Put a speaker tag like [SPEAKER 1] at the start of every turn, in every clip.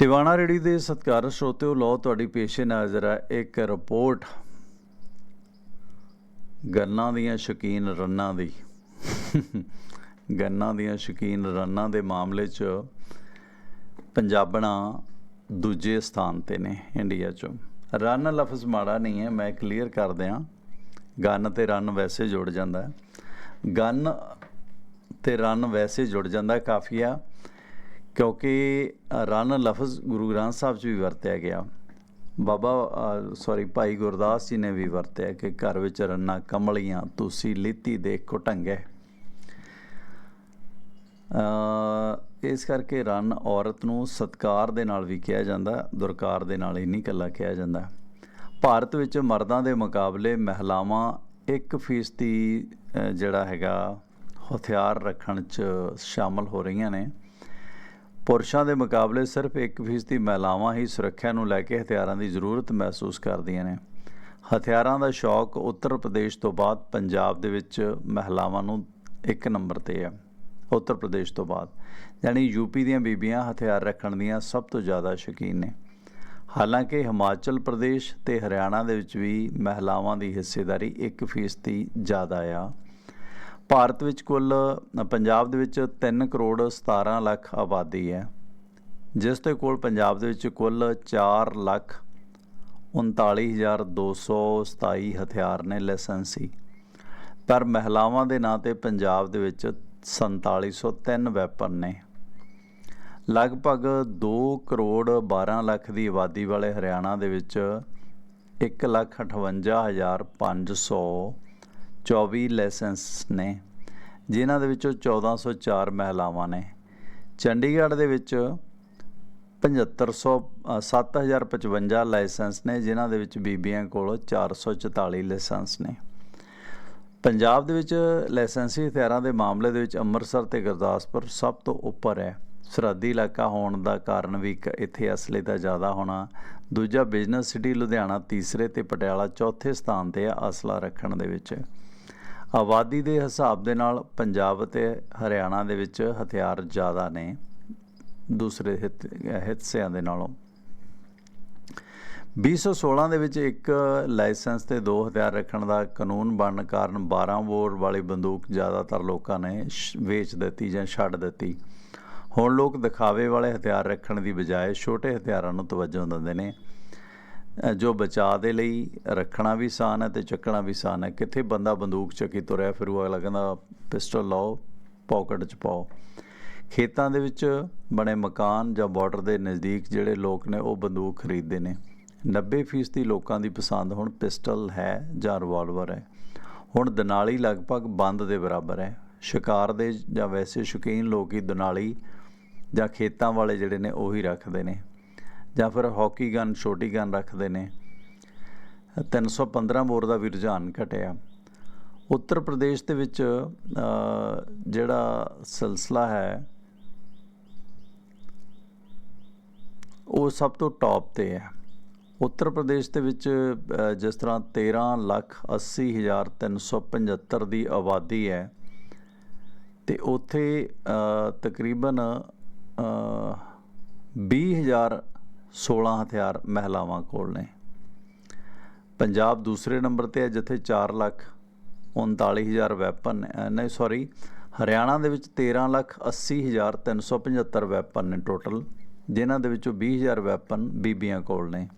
[SPEAKER 1] Tiwana ready ਦੇ ਸਤਿਕਾਰਤ ਸਰੋਤਿਓ ਲੋ ਤੁਹਾਡੀ ਪੇਸ਼ੇ ਨਜ਼ਰ ਹੈ ਇੱਕ ਰਿਪੋਰਟ। ਗੰਨਾਂ ਦੀਆਂ ਸ਼ੌਕੀਨ ਰੰਨਾਂ ਦੀ। ਗੰਨਾ ਦੀਆਂ ਸ਼ੌਕੀਨ ਰੰਨਾਂ ਦੇ ਮਾਮਲੇ 'ਚ ਪੰਜਾਬਣਾ ਦੂਜੇ ਸਥਾਨ ਤੇ ਨੇ ਇੰਡੀਆ 'ਚ। ਰਨ ਲਫ਼ਜ਼ ਮਾੜਾ ਨਹੀਂ ਹੈ, ਮੈਂ ਕਲੀਅਰ ਕਰ ਦਿਆਂ। ਗਨ ਤੇ ਰਨ ਵੈਸੇ ਜੁੜ ਜਾਂਦਾ। ਹੈ ਗਨ ਤੇ ਰਨ ਵੈਸੇ ਜੁੜ ਜਾਂਦਾ ਹੈ ਕਾਫੀਆ ਕਿਉਂਕਿ ਰਨ ਲਫ਼ਜ਼ ਗੁਰੂ ਗ੍ਰੰਥ ਸਾਹਿਬ 'ਚ ਵੀ ਵਰਤਿਆ ਗਿਆ। ਬਾਬਾ ਸੌਰੀ, ਭਾਈ ਗੁਰਦਾਸ ਜੀ ਨੇ ਵੀ ਵਰਤਿਆ ਕਿ ਘਰ ਵਿੱਚ ਰੰਨਾ ਕਮਲੀਆਂ ਤੁਸੀਂ ਲੀਤੀ ਦੇ ਕੋ ਢੰਗੇ ਅ, ਇਸ ਕਰਕੇ ਰਨ ਔਰਤ ਨੂੰ ਸਤਕਾਰ ਦੇ ਨਾਲ ਵੀ ਕਿਹਾ ਜਾਂਦਾ, ਦੁਰਕਾਰ ਦੇ ਨਾਲ ਹੀ ਨਹੀਂ ਇਕੱਲਾ ਕਿਹਾ ਜਾਂਦਾ। ਭਾਰਤ ਵਿੱਚ ਮਰਦਾਂ ਦੇ ਮੁਕਾਬਲੇ ਮਹਿਲਾਵਾਂ 1% ਜਿਹੜਾ ਹੈਗਾ, ਹਥਿਆਰ ਰੱਖਣ 'ਚ ਸ਼ਾਮਲ ਹੋ ਰਹੀਆਂ ਨੇ। ਪੁਰਸ਼ਾਂ ਦੇ ਮੁਕਾਬਲੇ ਸਿਰਫ 1% ਮਹਿਲਾਵਾਂ ਹੀ ਸੁਰੱਖਿਆ ਨੂੰ ਲੈ ਕੇ ਹਥਿਆਰਾਂ ਦੀ ਜ਼ਰੂਰਤ ਮਹਿਸੂਸ ਕਰਦੀਆਂ ਨੇ। ਹਥਿਆਰਾਂ ਦਾ ਸ਼ੌਕ ਉੱਤਰ ਪ੍ਰਦੇਸ਼ ਤੋਂ ਬਾਅਦ ਪੰਜਾਬ ਦੇ ਵਿੱਚ ਮਹਿਲਾਵਾਂ ਨੂੰ ਇੱਕ ਨੰਬਰ ਤੇ ਹੈ। ਉੱਤਰ ਪ੍ਰਦੇਸ਼ ਤੋਂ ਬਾਅਦ, ਯਾਨੀ ਯੂਪੀ ਦੀਆਂ ਬੀਬੀਆਂ ਹਥਿਆਰ ਰੱਖਣ ਦੀਆਂ ਸਭ ਤੋਂ ਜ਼ਿਆਦਾ ਸ਼ੌਕੀਨ ਨੇ। ਹਾਲਾਂਕਿ ਹਿਮਾਚਲ ਪ੍ਰਦੇਸ਼ ਤੇ ਹਰਿਆਣਾ ਦੇ ਵਿੱਚ ਵੀ ਮਹਿਲਾਵਾਂ ਦੀ ਹਿੱਸੇਦਾਰੀ 1% ਜ਼ਿਆਦਾ ਆ। ਭਾਰਤ ਵਿੱਚ ਕੁੱਲ ਪੰਜਾਬ ਦੇ ਵਿੱਚ 3 ਕਰੋੜ 17 ਲੱਖ ਆਬਾਦੀ ਹੈ, ਜਿਸ ਦੇ ਕੋਲ ਪੰਜਾਬ ਦੇ ਵਿੱਚ ਕੁੱਲ 4 ਲੱਖ 39227 ਹਥਿਆਰ ਨੇ ਲਾਇਸੈਂਸੀ ਪਰ ਮਹਿਲਾਵਾਂ ਦੇ ਨਾਂ ਤੇ ਪੰਜਾਬ ਦੇ ਵਿੱਚ 4703 ਵੈਪਨ ਨੇ। ਲਗਭਗ 2 ਕਰੋੜ 12 ਲੱਖ ਦੀ ਆਬਾਦੀ ਵਾਲੇ ਹਰਿਆਣਾ ਦੇ ਵਿੱਚ 158524 ਲਾਇਸੈਂਸ ਨੇ ਜਿਨ੍ਹਾਂ ਦੇ ਵਿੱਚੋਂ 1404 ਮਹਿਲਾਵਾਂ ਨੇ। ਚੰਡੀਗੜ੍ਹ ਦੇ ਵਿੱਚ 7500 ਅ, 7055 ਲਾਇਸੈਂਸ ਨੇ ਜਿਨ੍ਹਾਂ ਦੇ ਵਿੱਚ ਬੀਬੀਆਂ ਕੋਲ 444 ਲਾਇਸੈਂਸ ਨੇ। ਪੰਜਾਬ ਦੇ ਵਿੱਚ ਲਾਇਸੈਂਸੀ ਹਥਿਆਰਾਂ ਦੇ ਮਾਮਲੇ ਦੇ ਵਿੱਚ ਅੰਮ੍ਰਿਤਸਰ ਤੇ ਗੁਰਦਾਸਪੁਰ ਸਭ ਤੋਂ ਉੱਪਰ ਹੈ। ਸਰਹੱਦੀ ਇਲਾਕਾ ਹੋਣ ਦਾ ਕਾਰਨ ਵੀ ਇੱਕ ਇੱਥੇ ਅਸਲੇ ਦਾ ਜ਼ਿਆਦਾ ਹੋਣਾ ਦੂਜਾ ਬਿਜ਼ਨਸ ਸਿਟੀ ਲੁਧਿਆਣਾ ਤੀਸਰੇ ਤੇ ਪਟਿਆਲਾ ਚੌਥੇ ਸਥਾਨ ਤੇ ਆ ਅਸਲਾ ਰੱਖਣ ਦੇ ਵਿੱਚ। ਆਬਾਦੀ ਦੇ ਹਿਸਾਬ ਦੇ ਨਾਲ ਪੰਜਾਬ ਅਤੇ ਹਰਿਆਣਾ ਦੇ ਵਿੱਚ ਹਥਿਆਰ ਜ਼ਿਆਦਾ ਨੇ, ਦੂਸਰੇ ਹਿੱਤ, ਹਿੱਸਿਆਂ ਦੇ ਨਾਲੋਂ। 2016 ਦੇ ਵਿੱਚ ਇੱਕ ਲਾਇਸੈਂਸ ਤੇ ਦੋ ਹਥਿਆਰ ਰੱਖਣ ਦਾ ਕਾਨੂੰਨ ਬਣਨ ਕਾਰਨ 12 ਬੋਰ ਵਾਲੀ ਬੰਦੂਕ ਜ਼ਿਆਦਾਤਰ ਲੋਕਾਂ ਨੇ ਸ਼- ਵੇਚ ਦਿੱਤੀ ਜਾਂ ਛੱਡ ਦਿੱਤੀ। ਹੁਣ ਲੋਕ ਦਿਖਾਵੇ ਵਾਲੇ ਹਥਿਆਰ ਰੱਖਣ ਦੀ ਬਜਾਏ ਛੋਟੇ ਹਥਿਆਰਾਂ ਨੂੰ ਤਵੱਜੋ ਦਿੰਦੇ ਨੇ। ਜੋ ਬਚਾਅ ਦੇ ਲਈ ਰੱਖਣਾ ਵੀ ਆਸਾਨ ਹੈ ਤੇ ਚੱਕਣਾ ਵੀ ਆਸਾਨ ਹੈ। ਕਿੱਥੇ ਬੰਦਾ ਬੰਦੂਕ ਚੱਕੀ ਤੁਰਿਆ, ਫਿਰੂ ਅਗਲਾ ਕਹਿੰਦਾ, ਪਿਸਟਲ ਲਾਓ, ਪਾਕਟ 'ਚ ਪਾਓ। ਖੇਤਾਂ ਦੇ ਵਿੱਚ ਬਣੇ ਮਕਾਨ ਜਾਂ ਬਾਰਡਰ ਦੇ ਨਜ਼ਦੀਕ ਜਿਹੜੇ ਲੋਕ ਨੇ, ਉਹ ਬੰਦੂਕ ਖਰੀਦਦੇ ਨੇ। 90% ਦੀ ਲੋਕਾਂ ਦੀ ਪਸੰਦ ਹੁਣ ਪਿਸਟਲ ਹੈ ਜਾਂ ਰਿਵਾਲਵਰ ਹੈ। ਹੁਣ ਦਨਾਲੀ ਲਗਭਗ ਬੰਦ ਦੇ ਬਰਾਬਰ ਹੈ। ਸ਼ਿਕਾਰ ਦੇ ਜਾਂ ਵੈਸੇ ਸ਼ੌਕੀਨ ਲੋਕ ਹੀ ਦਨਾਲੀ ਜਾਂ ਖੇਤਾਂ ਵਾਲੇ ਜਿਹੜੇ ਨੇ, ਉਹੀ ਰੱਖਦੇ ਨੇ। ਜਾਂ ਫਿਰ ਹਾਕੀ ਗਨ, ਛੋਟੀ ਗਨ ਰੱਖਦੇ ਨੇ। 315 ਬੋਰ ਦਾ ਵੀ ਰੁਝਾਨ ਘਟਿਆ। ਉੱਤਰ ਪ੍ਰਦੇਸ਼ ਦੇ ਵਿੱਚ ਜਿਹੜਾ ਸਿਲਸਿਲਾ ਹੈ, ਉਹ ਸਭ ਤੋਂ ਟੌਪ ਤੇ ਹੈ। ਉੱਤਰ ਪ੍ਰਦੇਸ਼ ਦੇ ਵਿੱਚ ਜਿਸ ਤਰ੍ਹਾਂ 13 ਲੱਖ 80 ਹਜ਼ਾਰ 375 ਦੀ ਆਬਾਦੀ ਹੈ, ਤੇ ਉੱਥੇ ਤਕਰੀਬਨ 20000 16 ਹਥਿਆਰ ਮਹਿਲਾਵਾਂ ਕੋਲ ਨੇ। ਪੰਜਾਬ ਦੂਸਰੇ ਨੰਬਰ ਤੇ ਹੈ, ਜਿੱਥੇ 4 ਲੱਖ 39000 ਵੈਪਨ ਨਹੀਂ ਸੌਰੀ ਹਰਿਆਣਾ ਦੇ ਵਿੱਚ 13 ਲੱਖ 80375 ਵੈਪਨ ਨੇ ਟੋਟਲ, ਜਿਨ੍ਹਾਂ ਦੇ ਵਿੱਚੋਂ 20000 ਵੈਪਨ ਬੀਬੀਆਂ ਕੋਲ ਨੇ।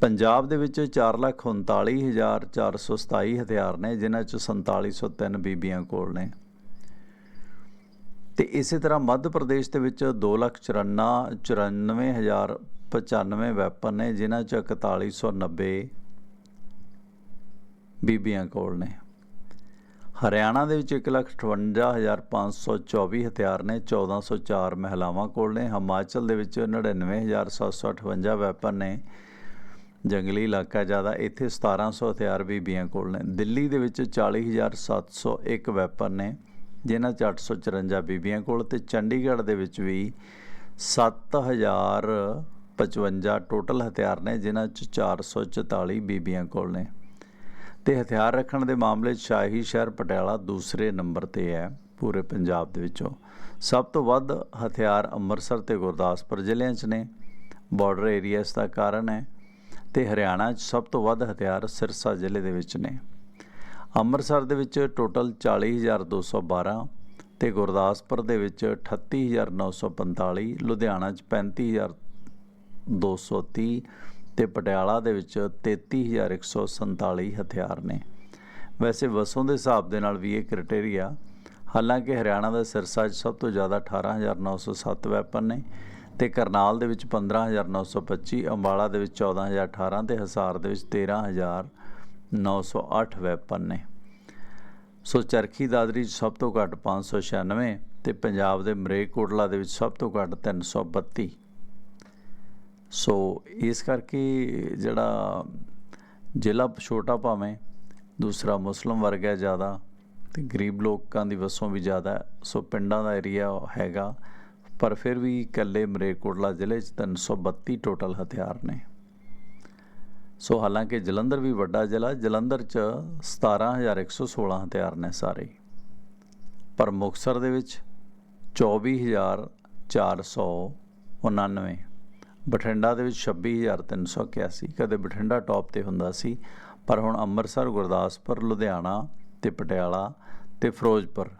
[SPEAKER 1] ਪੰਜਾਬ ਦੇ ਵਿੱਚ 439427 ਹਥਿਆਰ ਨੇ, ਜਿਨ੍ਹਾਂ ਚੋਂ 4703 ਬੀਬੀਆਂ ਕੋਲ ਨੇ। ਤੇ ਇਸੇ ਤਰ੍ਹਾਂ ਮੱਧ ਪ੍ਰਦੇਸ਼ ਦੇ ਵਿੱਚ 2 ਲੱਖ 94 94 ਹਜ਼ਾਰ 95 ਵੈਪਨ ਨੇ, ਜਿਨ੍ਹਾਂ ਚ 4190 ਬੀਬੀਆਂ ਕੋਲ ਨੇ। ਹਰਿਆਣਾ ਦੇ ਵਿੱਚ 158524 ਹਥਿਆਰ ਨੇ 1404 ਮਹਿਲਾਵਾਂ ਕੋਲ ਨੇ। ਹਿਮਾਚਲ ਦੇ ਵਿੱਚ 99758 ਵੈਪਨ ਨੇ। ਜੰਗਲੀ ਇਲਾਕਾ ਜ਼ਿਆਦਾ, ਇੱਥੇ 1700 ਹਥਿਆਰ ਬੀਬੀਆਂ ਕੋਲ ਨੇ। ਦਿੱਲੀ ਦੇ ਵਿੱਚ 40701 ਵੈਪਨ ਨੇ। ਜਿਨ੍ਹਾਂ 'ਚ 854 ਬੀਬੀਆਂ ਕੋਲ ਤੇ ਚੰਡੀਗੜ੍ਹ ਦੇ ਵਿੱਚ ਵੀ 7055 ਟੋਟਲ ਹਥਿਆਰ ਨੇ, ਜਿਨ੍ਹਾਂ 'ਚ 444 ਬੀਬੀਆਂ ਕੋਲ ਨੇ। ਤੇ ਹਥਿਆਰ ਰੱਖਣ ਦੇ ਮਾਮਲੇ 'ਚ ਸ਼ਾਹੀ ਸ਼ਹਿਰ ਪਟਿਆਲਾ ਦੂਸਰੇ ਨੰਬਰ ਤੇ ਹੈ, ਪੂਰੇ ਪੰਜਾਬ ਦੇ ਵਿੱਚੋਂ। ਸਭ ਤੋਂ ਵੱਧ ਹਥਿਆਰ ਅੰਮ੍ਰਿਤਸਰ ਤੇ ਗੁਰਦਾਸਪੁਰ ਜ਼ਿਲ੍ਹਿਆਂ 'ਚ ਨੇ। ਬਾਰਡਰ ਏਰੀਆ ਦਾ ਕਾਰਨ ਹੈ। ਤੇ ਹਰਿਆਣਾ 'ਚ ਸਭ ਤੋਂ ਵੱਧ ਹਥਿਆਰ ਸਿਰਸਾ ਜ਼ਿਲ੍ਹੇ ਦੇ ਵਿੱਚ ਨੇ। ਅੰਮ੍ਰਿਤਸਰ ਦੇ ਵਿੱਚ ਟੋਟਲ 40212 ਤੇ ਗੁਰਦਾਸਪੁਰ ਦੇ ਵਿੱਚ 38945 ਲੁਧਿਆਣਾ 'ਚ 35230 ਤੇ ਪਟਿਆਲਾ ਦੇ ਵਿੱਚ 33147 ਹਥਿਆਰ ਨੇ। ਵੈਸੇ ਵਸੋਂ ਦੇ ਹਿਸਾਬ ਦੇ ਨਾਲ ਵੀ ਇਹ ਕ੍ਰਾਈਟੇਰੀਆ ਹਾਲਾਂਕਿ ਹਰਿਆਣਾ ਦਾ ਸਿਰਸਾ 'ਚ ਸਭ ਤੋਂ ਜ਼ਿਆਦਾ 18907 ਵੈਪਨ ਨੇ ਤੇ ਕਰਨਾਲ ਦੇ ਵਿੱਚ 15925 ਅੰਬਾਲਾ ਦੇ ਵਿੱਚ 14018 ਤੇ ਹਸਾਰ ਦੇ ਵਿੱਚ 13908 ਵੈਪਨ ਨੇ। ਸੋ ਚਰਖੀ ਦਾਦਰੀ 'ਚ ਸਭ ਤੋਂ ਘੱਟ 596 ਤੇ ਪੰਜਾਬ ਦੇ ਮਰੇਕੋਟਲਾ ਦੇ ਵਿੱਚ ਸਭ ਤੋਂ ਘੱਟ 332 ਸੋ ਇਸ ਕਰਕੇ ਜਿਹੜਾ ਜ਼ਿਲ੍ਹਾ ਛੋਟਾ ਭਾਵੇਂ, ਦੂਸਰਾ ਮੁਸਲਮ ਵਰਗ ਹੈ ਜ਼ਿਆਦਾ ਤੇ ਗਰੀਬ ਲੋਕਾਂ ਦੀ ਵਸੋਂ ਵੀ ਜ਼ਿਆਦਾ ਸੋ ਪਿੰਡਾਂ ਦਾ ਏਰੀਆ ਹੈਗਾ, ਪਰ ਫਿਰ ਵੀ ਇਕੱਲੇ ਮਰੇਕੋਟਲਾ ਜ਼ਿਲ੍ਹੇ 'ਚ 332 ਟੋਟਲ ਹਥਿਆਰ ਨੇ। ਸੋ ਹਾਲਾਂਕਿ ਜਲੰਧਰ ਵੀ ਵੱਡਾ ਜ਼ਿਲ੍ਹਾ ਜਲੰਧਰ 'ਚ 17116 ਹਥਿਆਰ ਨੇ ਸਾਰੇ। ਪਰ ਮੁਕਤਸਰ ਦੇ ਵਿੱਚ 24499 ਬਠਿੰਡਾ ਦੇ ਵਿੱਚ 26381 ਕਦੇ ਬਠਿੰਡਾ ਟੌਪ ਤੇ ਹੁੰਦਾ ਸੀ, ਪਰ ਹੁਣ ਅੰਮ੍ਰਿਤਸਰ, ਗੁਰਦਾਸਪੁਰ, ਲੁਧਿਆਣਾ ਤੇ ਪਟਿਆਲਾ ਤੇ ਫਿਰੋਜ਼ਪੁਰ।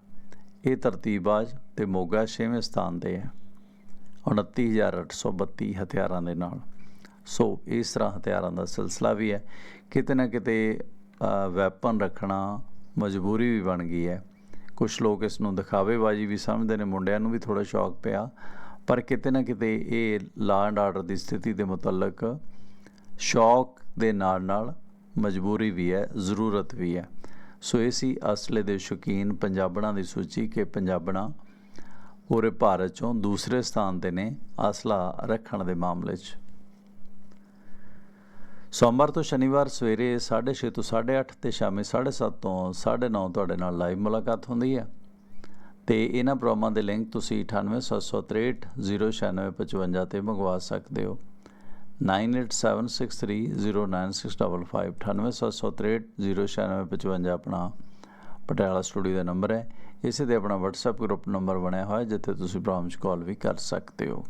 [SPEAKER 1] ਇਹ ਤਰਤੀਬਾਜ਼ ਤੇ ਮੋਗਾ 6ਵੇਂ ਸਥਾਨ ਤੇ ਹੈ। 29832 ਹਥਿਆਰਾਂ ਦੇ ਨਾਲ। ਸੋ ਇਸ ਤਰ੍ਹਾਂ ਹਥਿਆਰਾਂ ਦਾ ਸਿਲਸਿਲਾ ਵੀ ਹੈ। ਕਿਤੇ ਨਾ ਕਿਤੇ ਵੈਪਨ ਰੱਖਣਾ ਮਜਬੂਰੀ ਵੀ ਬਣ ਗਈ ਹੈ। ਕੁਝ ਲੋਕ ਇਸ ਨੂੰ ਦਿਖਾਵੇਬਾਜ਼ੀ ਵੀ ਸਮਝਦੇ ਨੇ, ਮੁੰਡਿਆਂ ਨੂੰ ਵੀ ਥੋੜਾ ਸ਼ੌਕ ਪਿਆ। ਪਰ ਕਿਤੇ ਨਾ ਕਿਤੇ ਇਹ ਲਾ ਐਂਡ ਆਰਡਰ ਦੀ ਸਥਿਤੀ ਦੇ ਮੁਤਲਕ ਸ਼ੌਕ ਦੇ ਨਾਲ ਨਾਲ ਮਜਬੂਰੀ ਵੀ ਹੈ, ਜ਼ਰੂਰਤ ਵੀ ਹੈ। ਸੋ ਇਹ ਸੀ ਅਸਲੇ ਦੇ ਸ਼ੌਕੀਨ ਪੰਜਾਬਣਾਂ ਦੀ ਸੂਚੀ ਕਿ ਪੰਜਾਬਣਾ ਪੂਰੇ ਭਾਰਤ ਚੋਂ ਦੂਸਰੇ ਸਥਾਨ ਤੇ ਨੇ ਅਸਲਾ ਰੱਖਣ ਦੇ ਮਾਮਲੇ 'ਚ। ਸੋਮਵਾਰ ਤੋਂ ਸ਼ਨੀਵਾਰ ਸਵੇਰੇ 6:30 ਤੋਂ 8:30 ਤੇ ਸ਼ਾਮੇ 7:30 ਤੋਂ 9:30 ਤੁਹਾਡੇ ਨਾਲ ਲਾਈਵ ਮੁਲਾਕਾਤ ਹੁੰਦੀ ਹੈ। ਤੇ ਇਹਨਾਂ ਪ੍ਰੋਗਰਾਮਾਂ ਦੇ ਲਿੰਕ ਤੁਸੀਂ 9876309655 ਤੇ ਮੰਗਵਾ ਸਕਦੇ ਹੋ। 9876309655 9876309655 ਆਪਣਾ ਪਟਿਆਲਾ ਸਟੂਡੀਓ ਦਾ ਨੰਬਰ ਹੈ। ਇਸੇ ਤੇ ਆਪਣਾ WhatsApp ਗਰੁੱਪ ਨੰਬਰ ਬਣਿਆ ਹੋਇਆ ਜਿੱਥੇ ਤੁਸੀਂ ਪ੍ਰੋਗਰਾਮ 'ਚ ਕਾਲ ਵੀ ਕਰ ਸਕਦੇ ਹੋ।